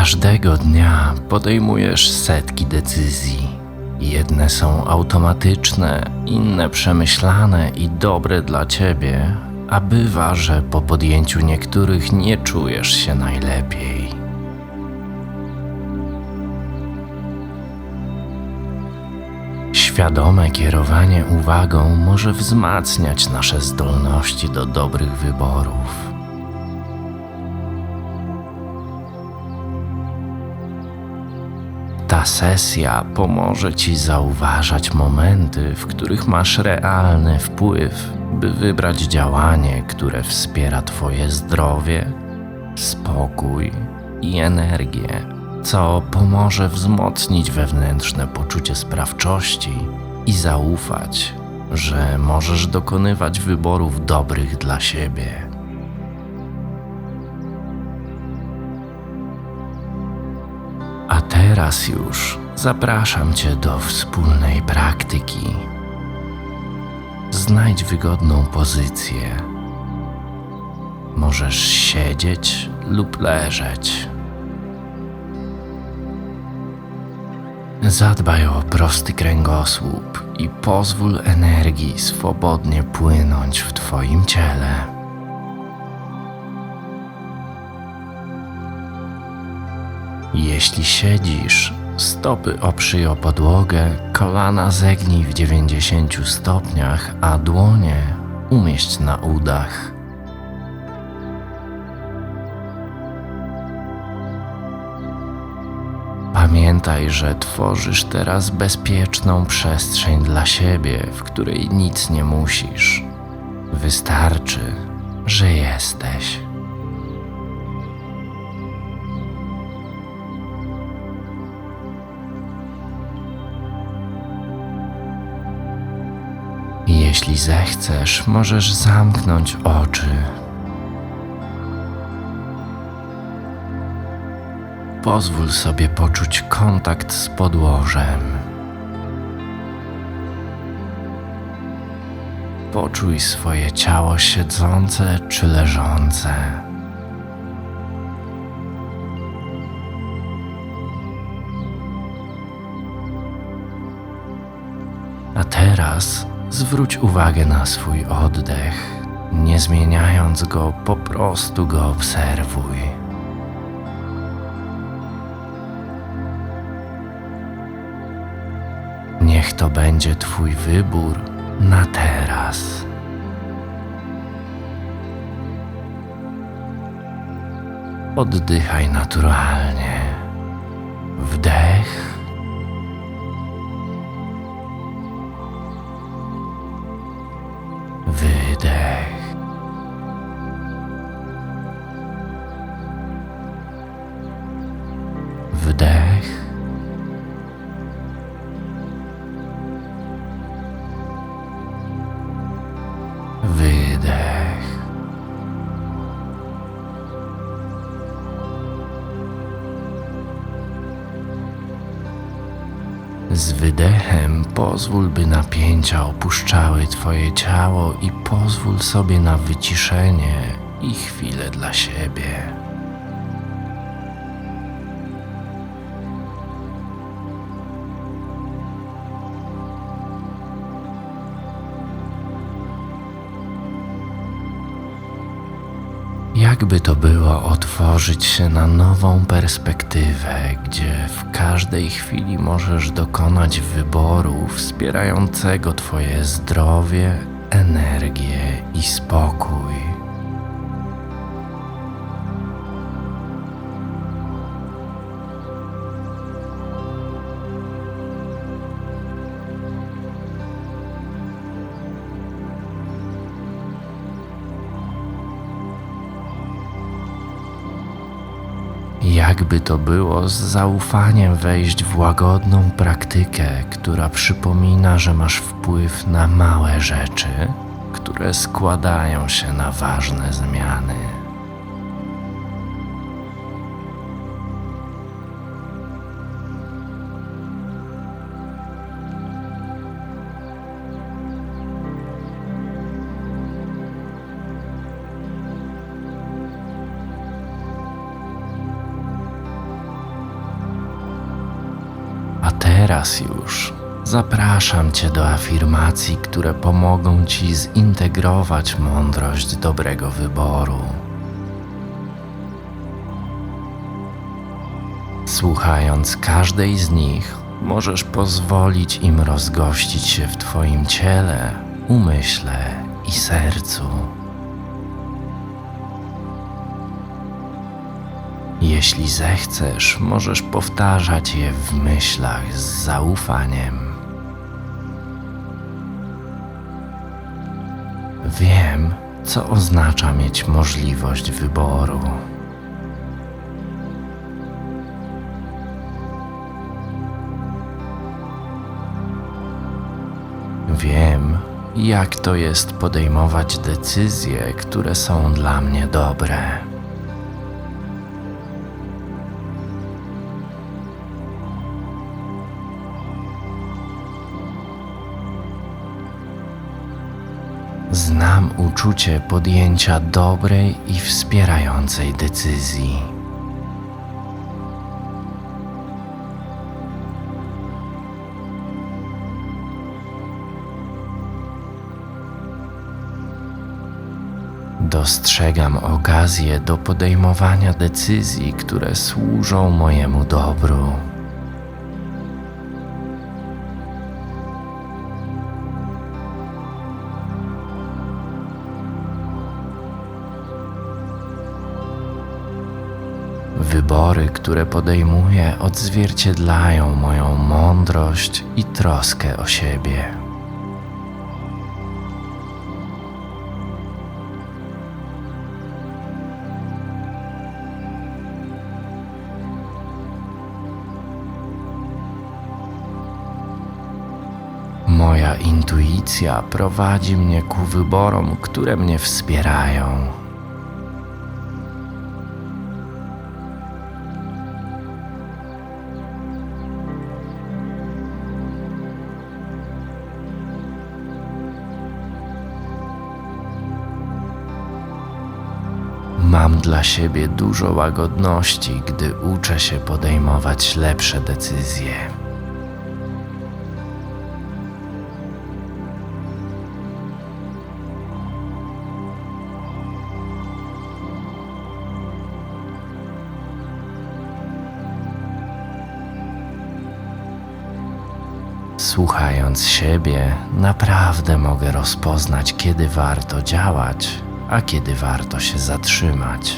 Każdego dnia podejmujesz setki decyzji. Jedne są automatyczne, inne przemyślane i dobre dla ciebie, a bywa, że po podjęciu niektórych nie czujesz się najlepiej. Świadome kierowanie uwagą może wzmacniać nasze zdolności do dobrych wyborów. Ta sesja pomoże Ci zauważać momenty, w których masz realny wpływ, by wybrać działanie, które wspiera Twoje zdrowie, spokój i energię, co pomoże wzmocnić wewnętrzne poczucie sprawczości i zaufać, że możesz dokonywać wyborów dobrych dla siebie. Teraz już zapraszam Cię do wspólnej praktyki. Znajdź wygodną pozycję. Możesz siedzieć lub leżeć. Zadbaj o prosty kręgosłup i pozwól energii swobodnie płynąć w Twoim ciele. Jeśli siedzisz, stopy oprzyj o podłogę, kolana zegnij w 90 stopniach, a dłonie umieść na udach. Pamiętaj, że tworzysz teraz bezpieczną przestrzeń dla siebie, w której nic nie musisz. Wystarczy, że jesteś. Jeśli zechcesz, możesz zamknąć oczy. Pozwól sobie poczuć kontakt z podłożem. Poczuj swoje ciało siedzące czy leżące. A teraz zwróć uwagę na swój oddech. Nie zmieniając go, po prostu go obserwuj. Niech to będzie Twój wybór na teraz. Oddychaj naturalnie. Wdech. Z wydechem pozwól, by napięcia opuszczały Twoje ciało i pozwól sobie na wyciszenie i chwilę dla siebie. Jakby to było otworzyć się na nową perspektywę, gdzie w każdej chwili możesz dokonać wyboru wspierającego Twoje zdrowie, energię i spokój. Jakby to było z zaufaniem wejść w łagodną praktykę, która przypomina, że masz wpływ na małe rzeczy, które składają się na ważne zmiany. Teraz już zapraszam Cię do afirmacji, które pomogą Ci zintegrować mądrość dobrego wyboru. Słuchając każdej z nich, możesz pozwolić im rozgościć się w Twoim ciele, umyśle i sercu. Jeśli zechcesz, możesz powtarzać je w myślach z zaufaniem. Wiem, co oznacza mieć możliwość wyboru. Wiem, jak to jest podejmować decyzje, które są dla mnie dobre. Uczucie podjęcia dobrej i wspierającej decyzji. Dostrzegam okazję do podejmowania decyzji, które służą mojemu dobru. Wybory, które podejmuję, odzwierciedlają moją mądrość i troskę o siebie. Moja intuicja prowadzi mnie ku wyborom, które mnie wspierają. Dla siebie dużo łagodności, gdy uczę się podejmować lepsze decyzje. Słuchając siebie, naprawdę mogę rozpoznać, kiedy warto działać, a kiedy warto się zatrzymać.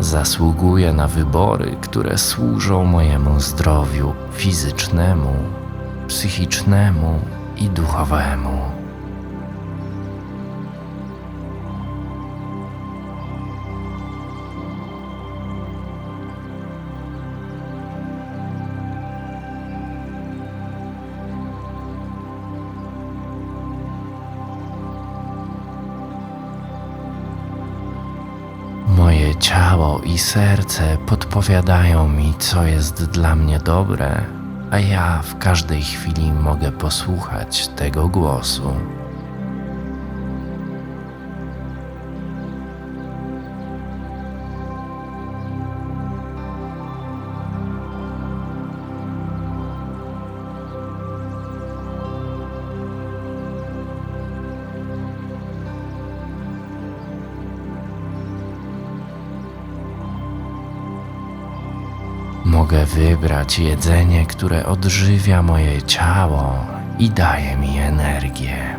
Zasługuję na wybory, które służą mojemu zdrowiu fizycznemu, psychicznemu i duchowemu. Serce podpowiadają mi, co jest dla mnie dobre, a ja w każdej chwili mogę posłuchać tego głosu. Wybrać jedzenie, które odżywia moje ciało i daje mi energię.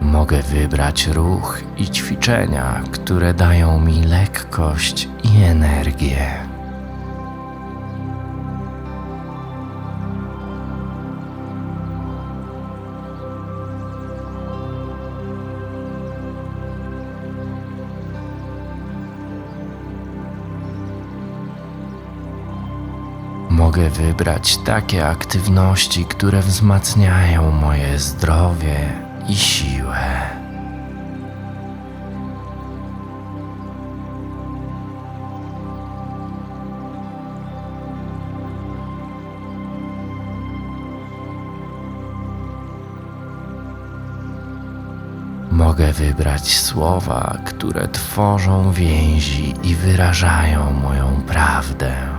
Mogę wybrać ruch i ćwiczenia, które dają mi lekkość i energię. Mogę wybrać takie aktywności, które wzmacniają moje zdrowie i siłę. Mogę wybrać słowa, które tworzą więzi i wyrażają moją prawdę.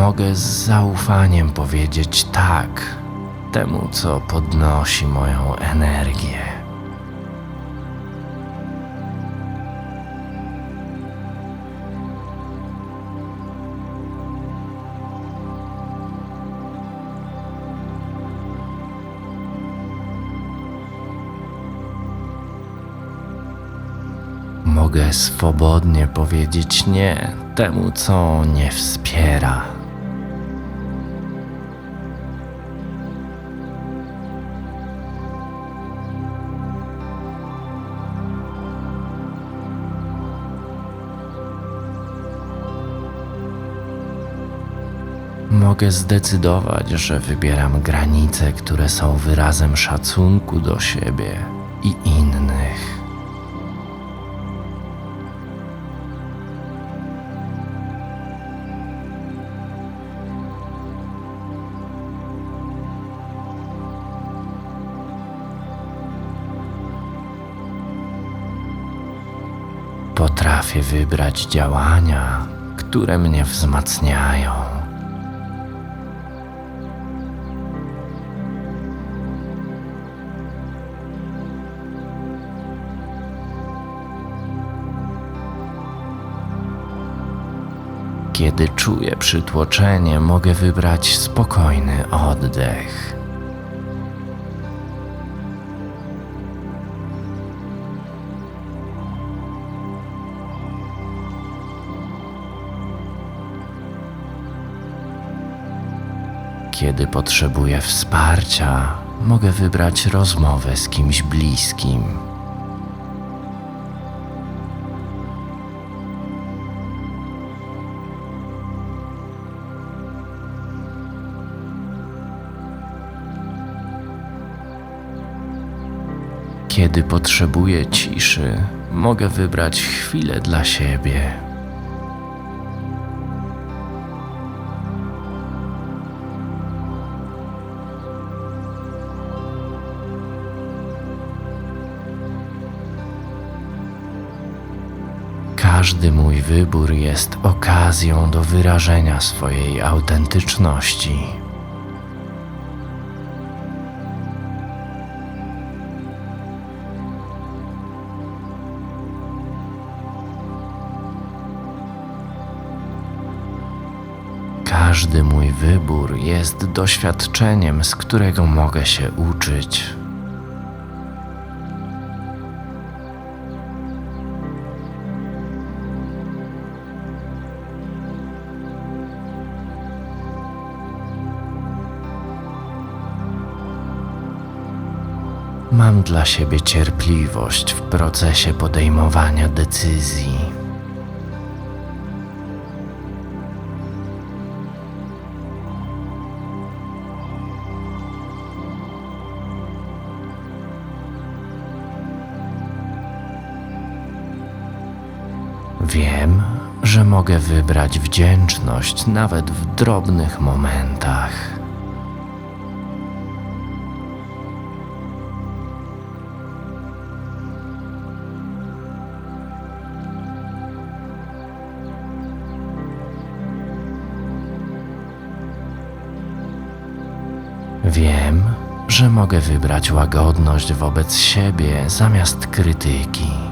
Mogę z zaufaniem powiedzieć tak temu, co podnosi moją energię. Mogę swobodnie powiedzieć nie temu, co nie wspiera. Mogę zdecydować, że wybieram granice, które są wyrazem szacunku do siebie i innych. Potrafię wybrać działania, które mnie wzmacniają. Kiedy czuję przytłoczenie, mogę wybrać spokojny oddech. Kiedy potrzebuję wsparcia, mogę wybrać rozmowę z kimś bliskim. Kiedy potrzebuję ciszy, mogę wybrać chwilę dla siebie. Każdy mój wybór jest okazją do wyrażenia swojej autentyczności. Każdy mój wybór jest doświadczeniem, z którego mogę się uczyć. Mam dla siebie cierpliwość w procesie podejmowania decyzji. Wiem, że mogę wybrać wdzięczność nawet w drobnych momentach. Wiem, że mogę wybrać łagodność wobec siebie zamiast krytyki.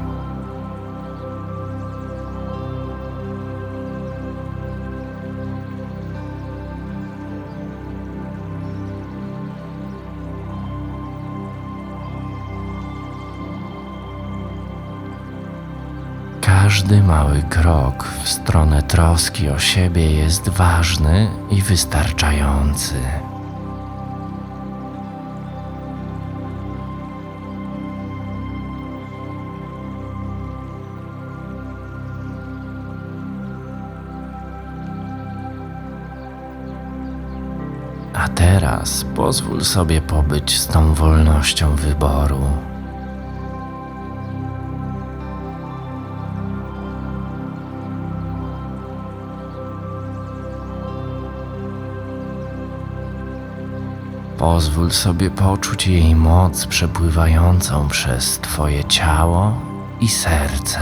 Każdy mały krok w stronę troski o siebie jest ważny i wystarczający. A teraz pozwól sobie pobyć z tą wolnością wyboru. Pozwól sobie poczuć jej moc przepływającą przez Twoje ciało i serce.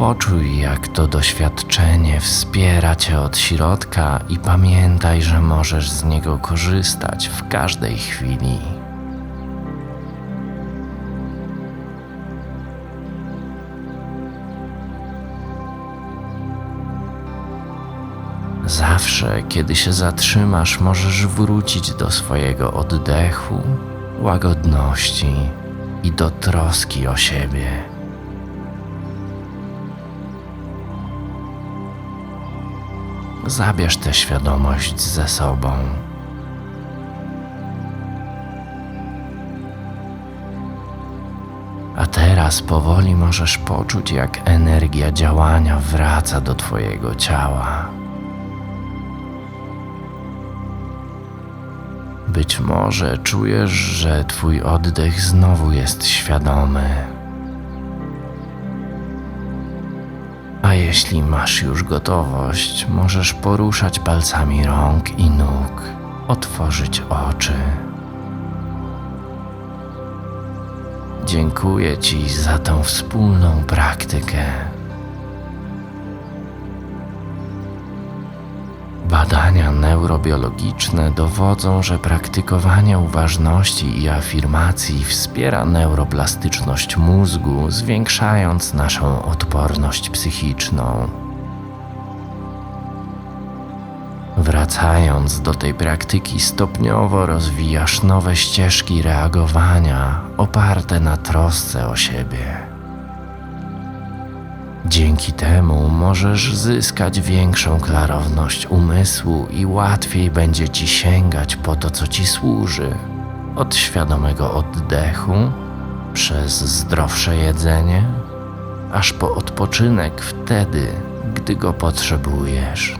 Poczuj, jak to doświadczenie wspiera cię od środka i pamiętaj, że możesz z niego korzystać w każdej chwili. Zawsze, kiedy się zatrzymasz, możesz wrócić do swojego oddechu, łagodności i do troski o siebie. Zabierz tę świadomość ze sobą. A teraz powoli możesz poczuć, jak energia działania wraca do Twojego ciała. Być może czujesz, że Twój oddech znowu jest świadomy. A jeśli masz już gotowość, możesz poruszać palcami rąk i nóg, otworzyć oczy. Dziękuję Ci za tą wspólną praktykę. Badania neurobiologiczne dowodzą, że praktykowanie uważności i afirmacji wspiera neuroplastyczność mózgu, zwiększając naszą odporność psychiczną. Wracając do tej praktyki, stopniowo rozwijasz nowe ścieżki reagowania oparte na trosce o siebie. Dzięki temu możesz zyskać większą klarowność umysłu i łatwiej będzie ci sięgać po to, co ci służy. Od świadomego oddechu, przez zdrowsze jedzenie, aż po odpoczynek wtedy, gdy go potrzebujesz.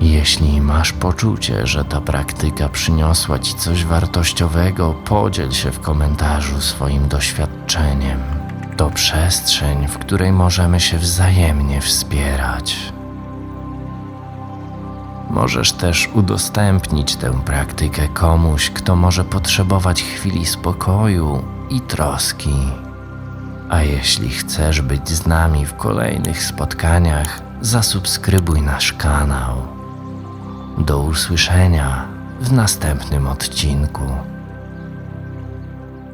Jeśli masz poczucie, że ta praktyka przyniosła ci coś wartościowego, podziel się w komentarzu swoim doświadczeniem. To przestrzeń, w której możemy się wzajemnie wspierać. Możesz też udostępnić tę praktykę komuś, kto może potrzebować chwili spokoju i troski. A jeśli chcesz być z nami w kolejnych spotkaniach, zasubskrybuj nasz kanał. Do usłyszenia w następnym odcinku.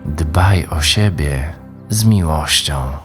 Dbaj o siebie z miłością.